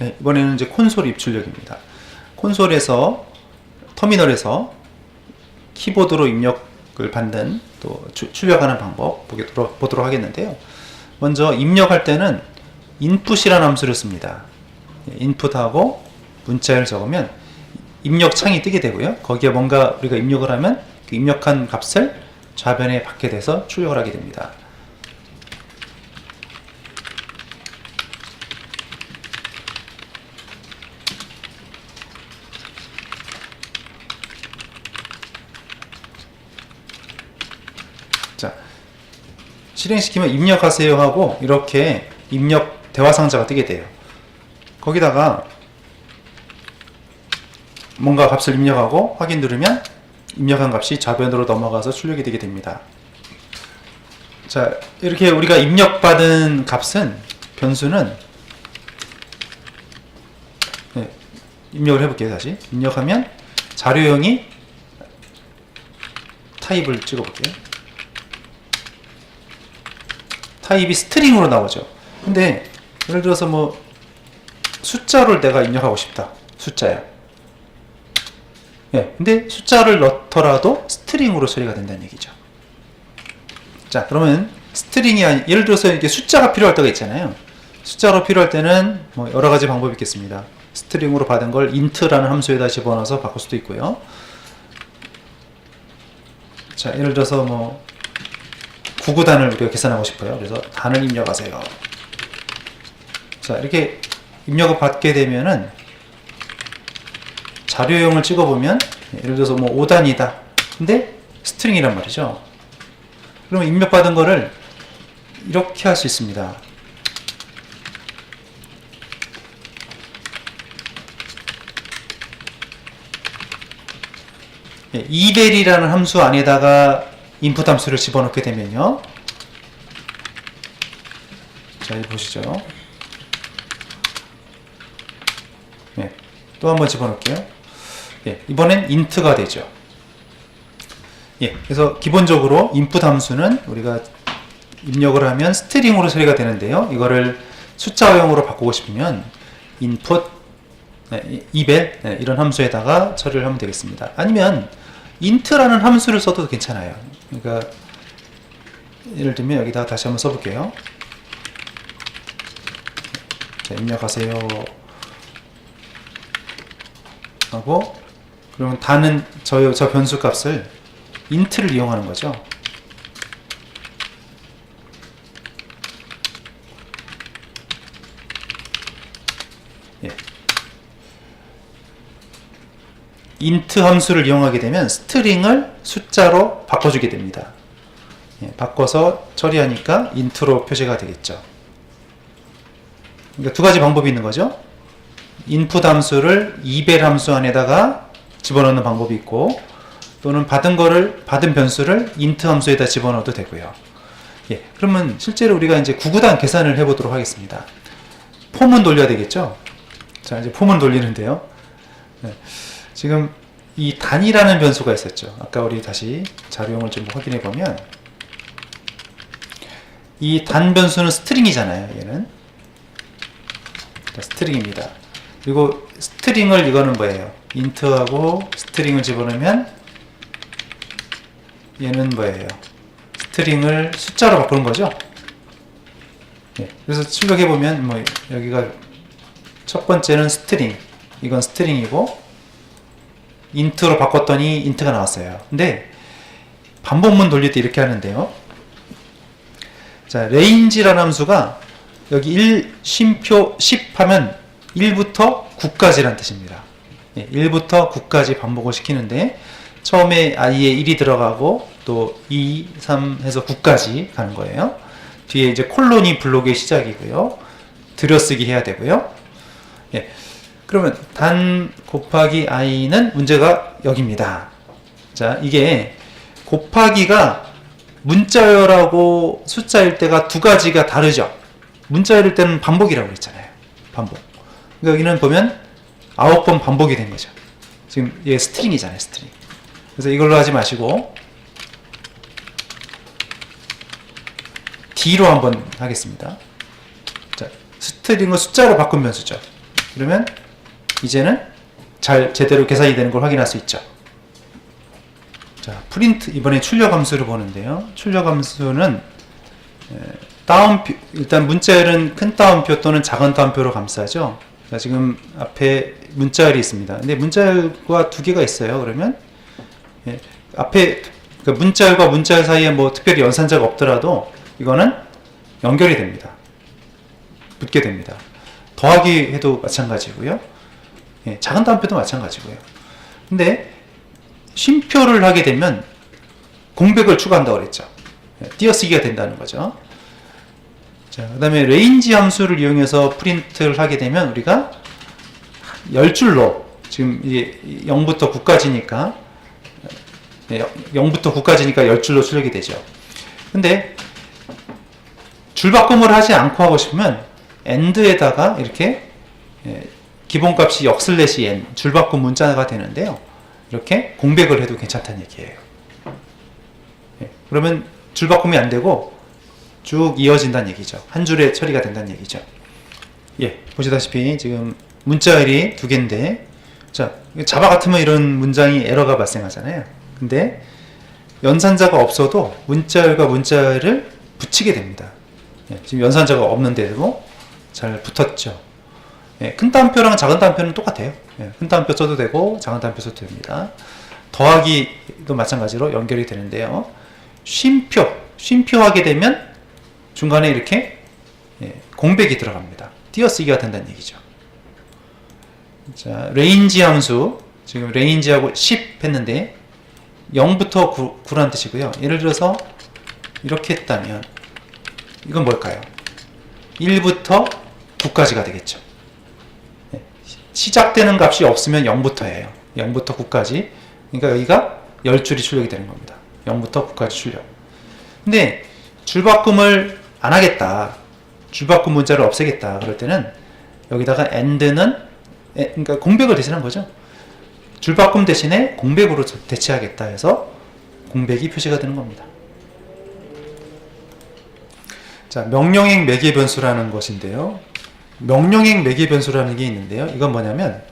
네, 이번에는 이제 콘솔 입출력입니다. 콘솔에서 터미널에서 키보드로 입력을 받는 또 주- 출력하는 방법 보도록, 하겠는데요. 먼저 입력할 때는 input이라는 함수를 씁니다. 예, input하고 문자를 적으면 입력 창이 뜨게 되고요. 거기에 뭔가 우리가 입력을 하면 그 입력한 값을 좌변에 받게 돼서 출력을 하게 됩니다. 실행시키면 입력하세요 하고 이렇게 입력 대화 상자가 뜨게 돼요. 거기다가 뭔가 값을 입력하고 확인 누르면 입력한 값이 좌변으로 넘어가서 출력이 되게 됩니다. 자, 이렇게 우리가 입력받은 값은 변수는 네, 입력을 해볼게요 다시 입력하면 자료형이 타입을 찍어볼게요. 타입이 스트링으로 나오죠. 근데 예를 들어서 뭐 숫자를 내가 입력하고 싶다. 숫자야. 예. 근데 숫자를 넣더라도 스트링으로 처리가 된다는 얘기죠. 자, 그러면 스트링이 아니 예를 들어서 이게 숫자가 필요할 때가 있잖아요. 숫자로 필요할 때는 뭐 여러 가지 방법이 있겠습니다. 스트링으로 받은 걸 int라는 함수에다 집어넣어서 바꿀 수도 있고요. 자, 예를 들어서 뭐 구구단을 우리가 계산하고 싶어요. 그래서 단을 입력하세요. 자, 이렇게 입력을 받게 되면은 자료형을 찍어보면 예를 들어서 뭐 5단이다. 근데 스트링이란 말이죠. 그러면 입력받은 거를 이렇게 할 수 있습니다. 예, 이벨이라는 함수 안에다가 인풋 함수를 집어넣게 되면요. 자, 여기 보시죠. 예, 또 한번 집어넣을게요. 예, 이번엔 int가 되죠. 예, 그래서 기본적으로 인풋 함수는 우리가 입력을 하면 스트링으로 처리가 되는데요. 이거를 숫자형으로 바꾸고 싶으면 input, 네, 이벨 네, 이런 함수에다가 처리를 하면 되겠습니다. 아니면 int라는 함수를 써도 괜찮아요. 그러니까 예를 들면 여기다 다시 한번 써볼게요. 자, 입력하세요. 하고 그러면 다는 저, 저 변수 값을 int를 이용하는 거죠. 예. int 함수를 이용하게 되면 스트링을 숫자로 바꿔주게 됩니다. 예, 바꿔서 처리하니까 int로 표시가 되겠죠. 그러니까 두 가지 방법이 있는 거죠. 인풋 함수를 이벨 함수 안에다가 집어넣는 방법이 있고 또는 받은 거를 받은 변수를 int 함수에다 집어넣어도 되고요. 예, 그러면 실제로 우리가 이제 구구단 계산을 해보도록 하겠습니다. 폼은 돌려야 되겠죠? 자, 이제 폼은 돌리는데요. 네, 지금 이 단이라는 변수가 있었죠. 아까 우리 다시 자료형을 좀 확인해 보면 이 단 변수는 스트링이잖아요. 얘는 자, 스트링입니다. 그리고 스트링을 이거는 뭐예요? 인트하고 스트링을 집어넣으면 얘는 뭐예요? 스트링을 숫자로 바꾸는 거죠? 예, 그래서 출력해 보면 뭐 여기가 첫 번째는 스트링, 이건 스트링이고 인트로 바꿨더니 인트가 나왔어요. 근데 반복문 돌릴 때 이렇게 하는데요. 자, 레인지라는 함수가 여기 1, 쉼표 10 하면 1부터 9까지란 뜻입니다. 예, 1부터 9까지 반복을 시키는데 처음에 i에 1이 들어가고 또 2, 3 해서 9까지 가는 거예요. 뒤에 이제 콜론이 블록의 시작이고요. 들여쓰기 해야 되고요. 예. 그러면 단 곱하기 i는 문제가 여기입니다. 자, 이게 곱하기가 문자열하고 숫자일 때가 두 가지가 다르죠. 문자열일 때는 반복이라고 그랬잖아요. 반복. 그러니까 여기는 보면 아홉 번 반복이 된 거죠. 지금 얘 스트링이잖아요, 스트링. 그래서 이걸로 하지 마시고 D로 한번 하겠습니다. 자, 스트링을 숫자로 바꾼 변수죠. 그러면 이제는 잘 제대로 계산이 되는 걸 확인할 수 있죠. 자, 프린트 이번에 출력 함수를 보는데요. 출력 함수는 에, 따옴표 일단 문자열은 큰 따옴표 또는 작은 따옴표로 감싸죠. 자, 지금 앞에 문자열이 있습니다. 근데 문자열과 두 개가 있어요. 그러면 예, 앞에 그 문자열과 문자열 사이에 뭐 특별히 연산자가 없더라도 이거는 연결이 됩니다. 붙게 됩니다. 더하기 해도 마찬가지고요. 예, 작은 따옴표도 마찬가지고요. 근데 쉼표를 하게 되면 공백을 추가한다고 그랬죠. 예, 띄어쓰기가 된다는 거죠. 자, 그 다음에 레인지 함수를 이용해서 프린트를 하게 되면 우리가 열 줄로 지금 이게 0부터 9까지니까 0부터 9까지니까 10줄로 출력이 되죠. 근데 줄 바꿈을 하지 않고 하고 싶으면 end에다가 이렇게 예, 기본값이 역 슬래시 n 줄바꿈 문자가 되는데요. 이렇게 공백을 해도 괜찮다는 얘기예요. 예, 그러면 줄바꿈이 안 되고 쭉 이어진다는 얘기죠. 한 줄에 처리가 된다는 얘기죠. 예, 보시다시피 지금 문자열이 두 개인데, 자, 자바 같으면 이런 문장이 에러가 발생하잖아요. 근데 연산자가 없어도 문자열과 문자열을 붙이게 됩니다. 예, 지금 연산자가 없는데도 잘 붙었죠. 예, 큰 따옴표랑 작은 따옴표는 똑같아요. 예, 큰 따옴표 써도 되고 작은 따옴표 써도 됩니다. 더하기도 마찬가지로 연결이 되는데요. 쉼표, 쉼표 하게 되면 중간에 이렇게 예, 공백이 들어갑니다. 띄어쓰기가 된다는 얘기죠. 자, 레인지 함수 지금 레인지하고 10 했는데 0부터 9, 9라는 뜻이고요. 예를 들어서 이렇게 했다면 이건 뭘까요? 1부터 9까지가 되겠죠. 네. 시작되는 값이 없으면 0부터예요. 0부터 9까지. 그러니까 여기가 10줄이 출력이 되는 겁니다. 0부터 9까지 출력. 근데 줄바꿈을 안 하겠다. 줄바꿈 문자를 없애겠다. 그럴 때는 여기다가 end는 에, 그러니까 공백을 대신한 거죠. 줄바꿈 대신에 공백으로 대체하겠다 해서 공백이 표시가 되는 겁니다. 자, 명령행 매개 변수라는 것인데요. 명령행 매개 변수라는 게 있는데요. 이건 뭐냐면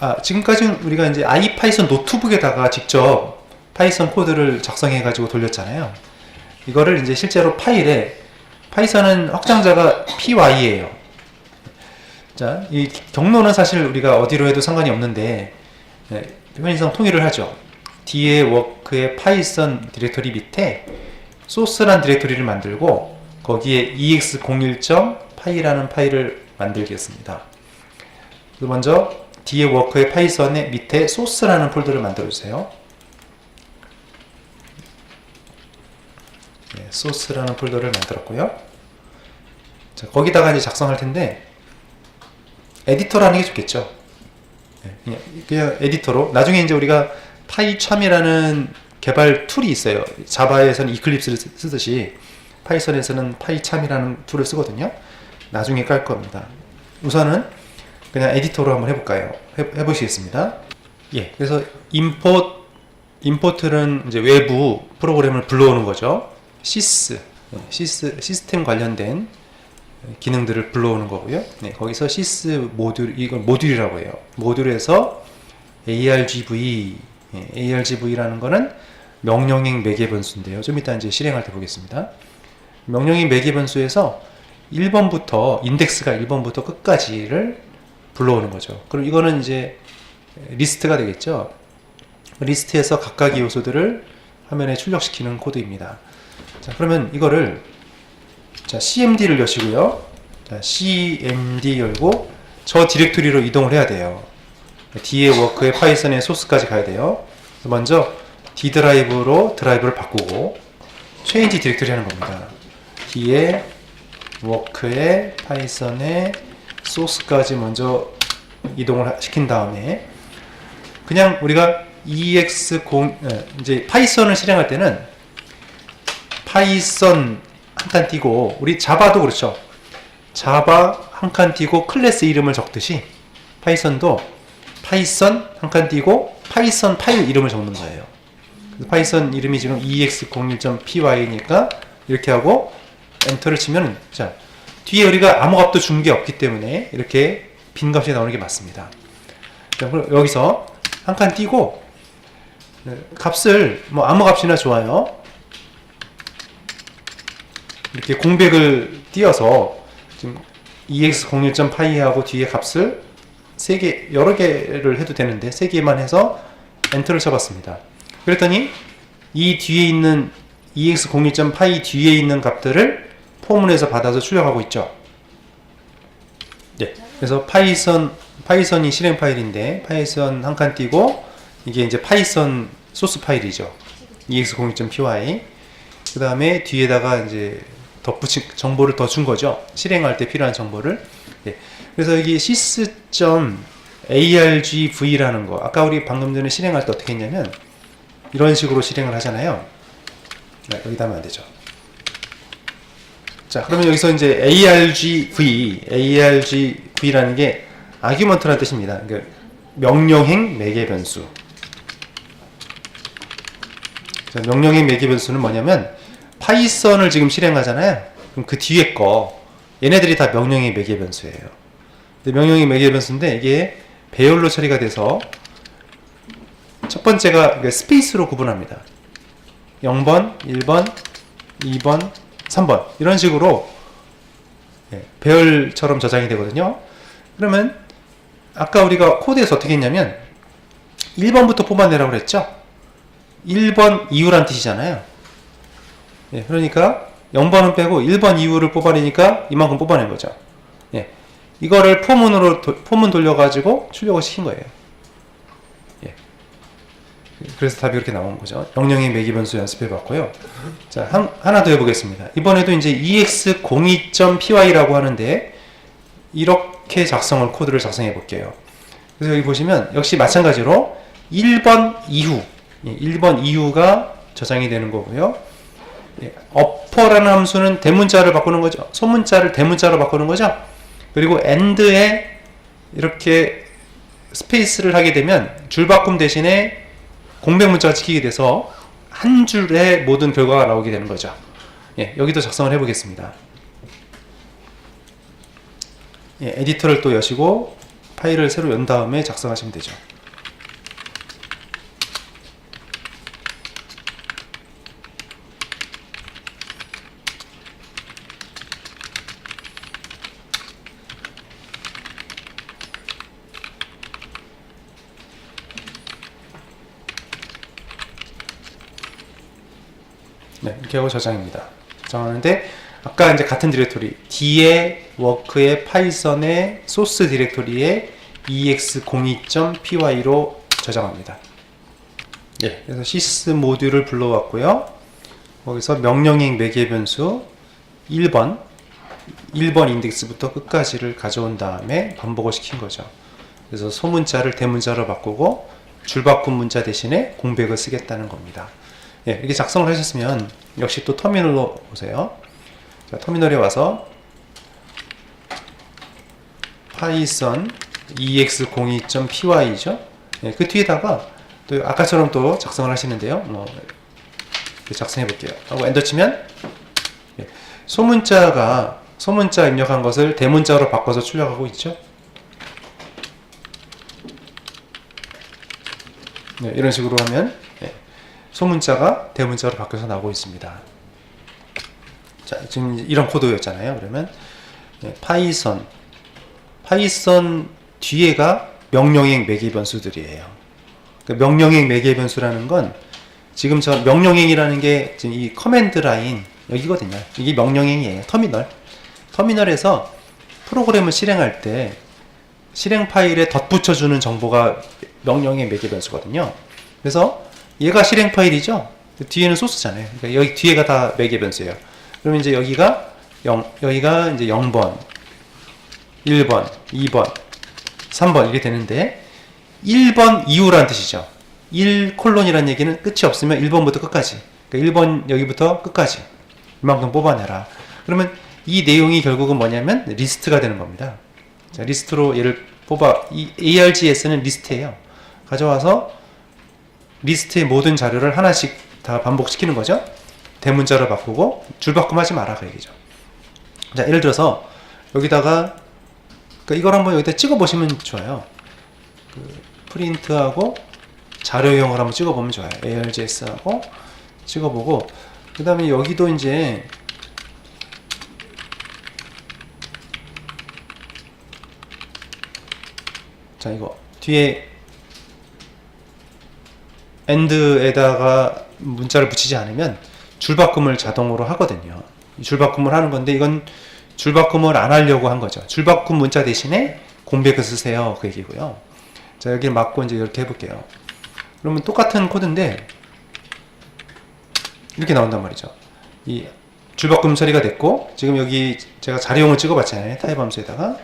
아, 지금까지는 우리가 이제 아이파이썬 노트북에다가 직접 파이썬 코드를 작성해 가지고 돌렸잖아요. 이거를 이제 실제로 파일에 파이썬은 확장자가 py예요. 자, 이 경로는 사실 우리가 어디로 해도 상관이 없는데 네, 편의상 통일을 하죠. 뒤에 워크의 파이썬 디렉토리 밑에 소스란 디렉토리를 만들고 거기에 ex01.py라는 파일을 만들겠습니다. 먼저 뒤에 워크의 파이썬의 밑에 소스라는 폴더를 만들어 주세요. 네, 소스라는 폴더를 만들었고요. 자, 거기다가 이제 작성할 텐데 에디터라는 게 좋겠죠. 네, 그냥, 그냥 에디터로 나중에 이제 우리가 파이참이라는 개발 툴이 있어요. 자바에서는 이클립스를 쓰- 쓰듯이 파이썬에서는 파이참이라는 툴을 쓰거든요. 나중에 깔 겁니다. 우선은 그냥 에디터로 한번 해볼까요? 해, 해보시겠습니다. 예, 그래서 import 임포트는 이제 외부 프로그램을 불러오는 거죠. 예, 시스 시스템 관련된 기능들을 불러오는 거고요. 네, 거기서 시스 모듈 이걸 모듈이라고 해요. 모듈에서 argv 예, argv라는 거는 명령행 매개 변수인데요. 좀 이따 이제 실행할 때 보겠습니다. 명령행 매개 변수에서 1번부터 인덱스가 1번부터 끝까지를 불러오는 거죠. 그럼 이거는 이제 리스트가 되겠죠. 리스트에서 각각의 요소들을 화면에 출력시키는 코드입니다. 자, 그러면 이거를 자, cmd를 여시고요. 자, cmd 열고 저 디렉토리로 이동을 해야 돼요. 뒤에 워크의 파이썬의 소스까지 가야 돼요. 먼저 D 드라이브로 드라이브를 바꾸고 change 디렉토리 하는 겁니다. 뒤에 워크의 파이썬의 소스까지 먼저 이동을 하- 시킨 다음에 그냥 우리가 ex0 에, 이제 파이썬을 실행할 때는 파이썬 한 칸 띄고 우리 자바도 그렇죠. 자바 한 칸 띄고 클래스 이름을 적듯이 파이썬도 파이썬 한 칸 띄고 파이썬 파일 이름을 적는 거예요. 파이썬 이름이 지금 ex01.py니까 이렇게 하고 엔터를 치면 자 뒤에 우리가 아무 값도 준 게 없기 때문에 이렇게 빈 값이 나오는 게 맞습니다. 자, 그럼 여기서 한 칸 띄고 네, 값을 뭐 아무 값이나 좋아요. 이렇게 공백을 띄어서 지금 ex01.파이하고 뒤에 값을 세 개, 여러 개를 해도 되는데 세 개만 해서 엔터를 쳐봤습니다. 그랬더니 이 뒤에 있는 ex01.파이 뒤에 있는 값들을 포문에서 받아서 출력하고 있죠. 네. 그래서 파이썬 파이썬이 실행 파일인데 파이썬 한 칸 띄고 이게 이제 파이썬 소스 파일이죠. ex01.py 그 다음에 뒤에다가 이제 덧붙인 정보를 더 준 거죠. 실행할 때 필요한 정보를. 예. 그래서 여기 sys.argv라는 거 아까 우리 방금 전에 실행할 때 어떻게 했냐면 이런 식으로 실행을 하잖아요. 네, 여기다 하면 안 되죠. 자, 그러면 여기서 이제 argv, argv라는 게 아규먼트라는 뜻입니다. 그러니까 명령행 매개 변수. 자, 명령행 매개 변수는 뭐냐면 파이썬을 지금 실행하잖아요. 그럼 그 뒤에 거 얘네들이 다 명령의 매개 변수예요. 근데 명령의 매개 변수인데 이게 배열로 처리가 돼서 첫 번째가 그러니까 스페이스로 구분합니다. 0번, 1번, 2번, 3번 이런 식으로 예, 배열처럼 저장이 되거든요. 그러면 아까 우리가 코드에서 어떻게 했냐면 1번부터 뽑아내라고 그랬죠. 1번 이유란 뜻이잖아요. 예, 그러니까 0번은 빼고 1번 이유를 뽑아내니까 이만큼 뽑아낸 거죠. 예, 이거를 포문으로 도- 포문 돌려가지고 출력을 시킨 거예요. 예. 그래서 답이 이렇게 나온 거죠. 영영의 매기 변수 연습해 봤고요. 자, 한, 하나 더 해보겠습니다. 이번에도 이제 ex02.py라고 하는데 이렇게 작성을 코드를 작성해 볼게요. 그래서 여기 보시면 역시 마찬가지로 1번 이후, 예, 1번 이후가 저장이 되는 거고요. 예, 어퍼라는 함수는 대문자를 바꾸는 거죠. 소문자를 대문자로 바꾸는 거죠. 그리고 end에 이렇게 스페이스를 하게 되면 줄바꿈 대신에 공백 문자가 찍히게 돼서 한 줄의 모든 결과가 나오게 되는 거죠. 예, 여기도 작성을 해보겠습니다. 예, 에디터를 또 여시고 파일을 새로 연 다음에 작성하시면 되죠. 네, 이렇게 저장입니다. 저장하는데 아까 이제 같은 디렉토리 D의 워크의 파이썬의 소스 디렉토리에 ex02.py로 저장합니다. 예, 그래서 sys 모듈을 불러왔고요. 거기서 명령행 매개 변수 1번 1번 인덱스부터 끝까지를 가져온 다음에 반복을 시킨 거죠. 그래서 소문자를 대문자로 바꾸고 줄바꿈 문자 대신에 공백을 쓰겠다는 겁니다. 예, 이렇게 작성을 하셨으면 역시 또 터미널로 오세요. 자, 터미널에 와서 파이썬 ex02.py죠. 예, 그 뒤에다가 또 아까처럼 또 작성을 하시는데요. 뭐 이렇게 작성해 볼게요. 하고 엔터 치면 예, 소문자가 소문자 입력한 것을 대문자로 바꿔서 출력하고 있죠. 네, 이런 식으로 하면 예, 소문자가 대문자로 바뀌어서 나오고 있습니다. 자, 지금 이런 코드였잖아요. 그러면 예, 파이썬 파이썬 뒤에가 명령행 매개 변수들이에요. 그 명령행 매개 변수라는 건 지금 저 명령행이라는 게 지금 이 커맨드 라인 여기거든요. 이게 명령행이에요. 터미널. 터미널에서 프로그램을 실행할 때 실행 파일에 덧붙여주는 정보가 명령의 매개 변수거든요. 그래서 얘가 실행 파일이죠. 뒤에는 소스잖아요. 그러니까 여기 뒤에가 다 매개 변수예요. 그러면 이제 여기가 0, 여기가 이제 0번, 1번, 2번, 3번 이렇게 되는데 1번 이후라는 뜻이죠. 1 콜론이라는 얘기는 끝이 없으면 1번부터 끝까지. 그러니까 1번 여기부터 끝까지 이만큼 뽑아내라. 그러면 이 내용이 결국은 뭐냐면 리스트가 되는 겁니다. 자, 리스트로 얘를 뽑아 이 ARGS는 리스트예요. 가져와서 리스트의 모든 자료를 하나씩 다 반복시키는 거죠. 대문자로 바꾸고 줄바꿈하지 마라 그 얘기죠. 자, 예를 들어서 여기다가 그러니까 이걸 한번 여기다 찍어 보시면 좋아요. 그 프린트하고 자료형을 한번 찍어 보면 좋아요. ARJS하고 찍어 보고 그 다음에 여기도 이제 자 이거 뒤에 엔드에다가 문자를 붙이지 않으면 줄바꿈을 자동으로 하거든요. 이 줄바꿈을 하는 건데 이건 줄바꿈을 안 하려고 한 거죠. 줄바꿈 문자 대신에 공백을 쓰세요. 그 얘기고요. 자 여기 맞고 이제 이렇게 해볼게요. 그러면 똑같은 코드인데 이렇게 나온단 말이죠. 이 줄바꿈 처리가 됐고 지금 여기 제가 자료형을 찍어봤잖아요. 타입 함수에다가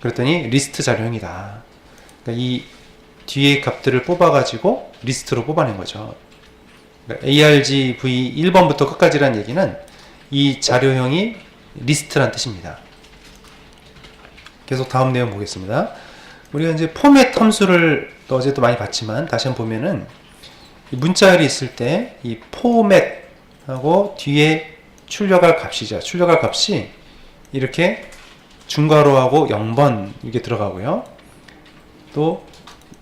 그랬더니 리스트 자료형이다. 그러니까 이 뒤에 값들을 뽑아가지고 리스트로 뽑아낸 거죠. 그러니까 ARGV 1번부터 끝까지란 얘기는 이 자료형이 리스트란 뜻입니다. 계속 다음 내용 보겠습니다. 우리가 이제 포맷 함수를 어제도 많이 봤지만 다시 한번 보면은 이 문자열이 있을 때 이 포맷하고 뒤에 출력할 값이죠. 출력할 값이 이렇게 중괄호하고 0번 이게 들어가고요. 또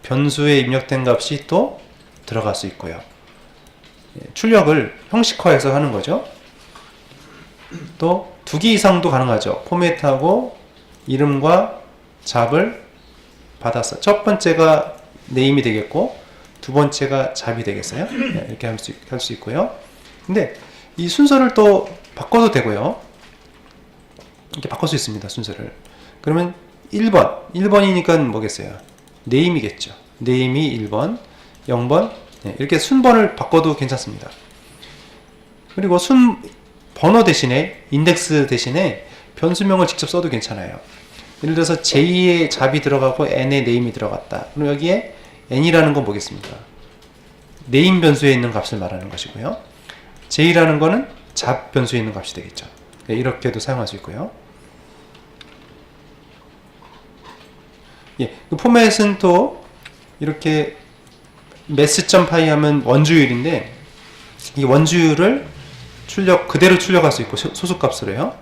변수에 입력된 값이 또 들어갈 수 있고요. 예, 출력을 형식화해서 하는 거죠. 또 두 개 이상도 가능하죠. 포맷하고 이름과 잡을 받았어. 첫 번째가 네임이 되겠고 두 번째가 잡이 되겠어요. 네, 이렇게 할 수 할 수 있고요. 근데 이 순서를 또 바꿔도 되고요. 이렇게 바꿀 수 있습니다. 순서를. 그러면 1번, 1번이니까 뭐겠어요? 네임이겠죠. 네임이 1번, 0번 네, 이렇게 순번을 바꿔도 괜찮습니다. 그리고 순 번호 대신에 인덱스 대신에 변수명을 직접 써도 괜찮아요. 예를 들어서 J의 잡이 들어가고 N의 네임이 들어갔다. 그럼 여기에 N이라는 건 뭐겠습니까? 네임 변수에 있는 값을 말하는 것이고요. J라는 거는 잡 변수에 있는 값이 되겠죠. 네, 이렇게도 사용할 수 있고요. 예, 그 포맷은 또 이렇게 매스.파이 하면 원주율인데 이 원주율을 출력 그대로 출력할 수 있고 소- 소수값으로요.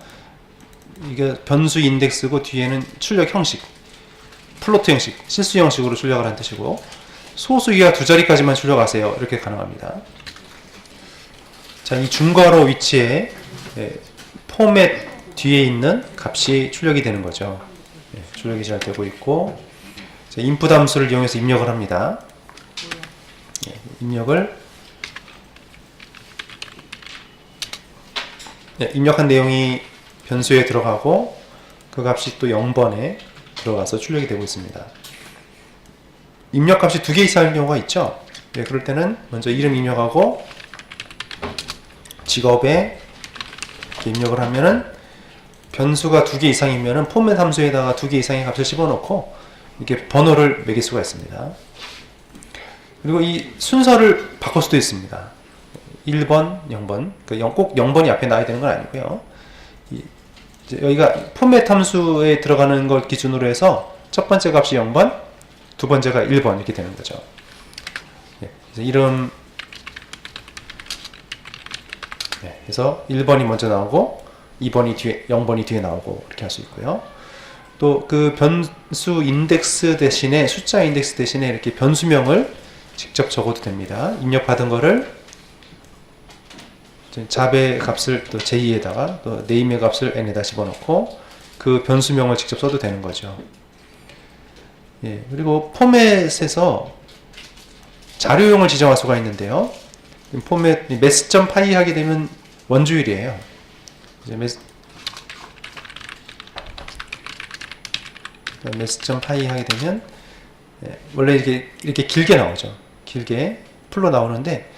이게 변수 인덱스고 뒤에는 출력 형식, 플로트 형식, 실수 형식으로 출력을 한 뜻이고 소수 이하 두 자리까지만 출력하세요. 이렇게 가능합니다. 자, 이 중괄호 위치에 예, 포맷 뒤에 있는 값이 출력이 되는 거죠. 예, 출력이 잘 되고 있고 자, 인풋 함수를 이용해서 입력을 합니다. 예, 입력을 네, 입력한 내용이 변수에 들어가고 그 값이 또 0번에 들어가서 출력이 되고 있습니다. 입력 값이 두 개 이상인 경우가 있죠. 네, 그럴 때는 먼저 이름 입력하고 직업에 입력을 하면은 변수가 두 개 이상이면은 포맷 함수에다가 두 개 이상의 값을 집어넣고 이렇게 번호를 매길 수가 있습니다. 그리고 이 순서를 바꿀 수도 있습니다. 1번, 0번. 그 영- 꼭 0번이 앞에 나야 되는 건 아니고요. 여기가 포맷 함수에 들어가는 걸 기준으로 해서 첫 번째 값이 0번, 두 번째가 1번 이렇게 되는 거죠. 예, 그래서 이름 네, 그래서 1번이 먼저 나오고 2번이 뒤에 0번이 뒤에 나오고 이렇게 할 수 있고요. 또 그 변수 인덱스 대신에 숫자 인덱스 대신에 이렇게 변수명을 직접 적어도 됩니다. 입력받은 거를 잡의 값을 또 J에다가 또 네임의 값을 N에다 집어넣고 그 변수명을 직접 써도 되는 거죠. 예, 그리고 포맷에서 자료용을 지정할 수가 있는데요. 이 포맷 매스.파이 하게 되면 원주율이에요. 이제 매스 매스.파이 하게 되면 예, 원래 이렇게 이렇게 길게 나오죠. 길게 풀로 나오는데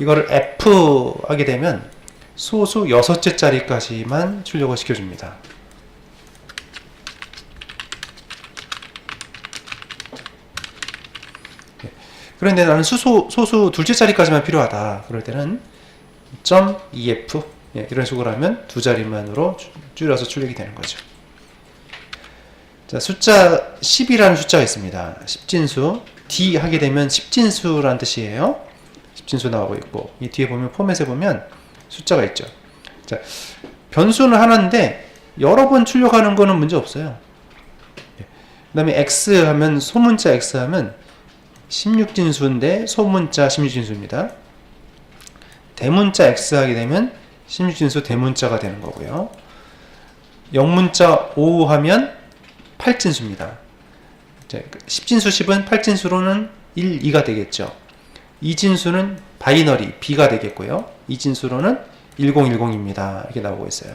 이거를 F 하게 되면 소수 여섯째 자리까지만 출력을 시켜줍니다. 예, 그런데 나는 수소, 소수 둘째 자리까지만 필요하다. 그럴 때는 .ef 예, 이런 식으로 하면 두 자리만으로 줄- 줄여서 출력이 되는 거죠. 자, 숫자 10이라는 숫자가 있습니다. 10진수. D 하게 되면 10진수라는 뜻이에요. 10진수 나오고 있고, 이 뒤에 보면 포맷에 보면 숫자가 있죠. 자, 변수는 하나인데, 여러 번 출력하는 거는 문제 없어요. 예. 그 다음에 x 하면 소문자 x 하면 16진수인데 소문자 16진수입니다. 대문자 x 하게 되면 16진수 대문자가 되는 거고요. 영문자 5 하면 8진수입니다. 10진수 10은 8진수로는 1, 2가 되겠죠. 2진수는 바이너리 B가 되겠고요. 2진수로는 1010입니다. 이렇게 나오고 있어요.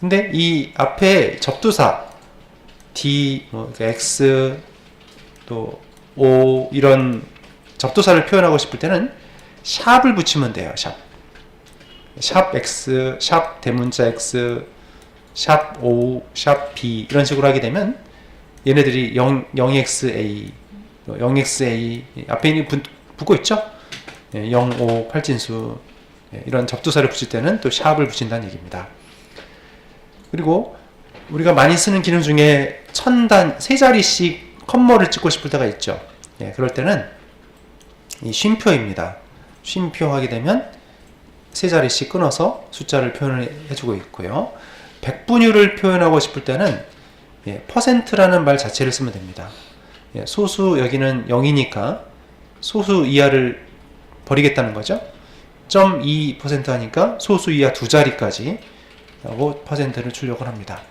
근데 이 앞에 접두사 D, 뭐 X, 또 O 이런 접두사를 표현하고 싶을 때는 샵을 붙이면 돼요. 샵. 샵 X, 샵 대문자 X, 샵 O, 샵 B 이런 식으로 하게 되면 얘네들이 0, 0XA, 0XA 앞에 있는 붙, 붙고 있죠? 예, 0, 5, 8진수 예, 이런 접두사를 붙일 때는 또 샵을 붙인다는 얘기입니다. 그리고 우리가 많이 쓰는 기능 중에 천단 세 자리씩 컴머를 찍고 싶을 때가 있죠. 예, 그럴 때는 이 쉼표입니다. 쉼표 하게 되면 세 자리씩 끊어서 숫자를 표현을 해주고 있고요. 백분율을 표현하고 싶을 때는 예, 퍼센트라는 말 자체를 쓰면 됩니다. 예, 소수 여기는 0이니까 소수 이하를 버리겠다는 거죠. 0.2% 하니까 소수 이하 두 자리까지 하고 퍼센트를 출력을 합니다.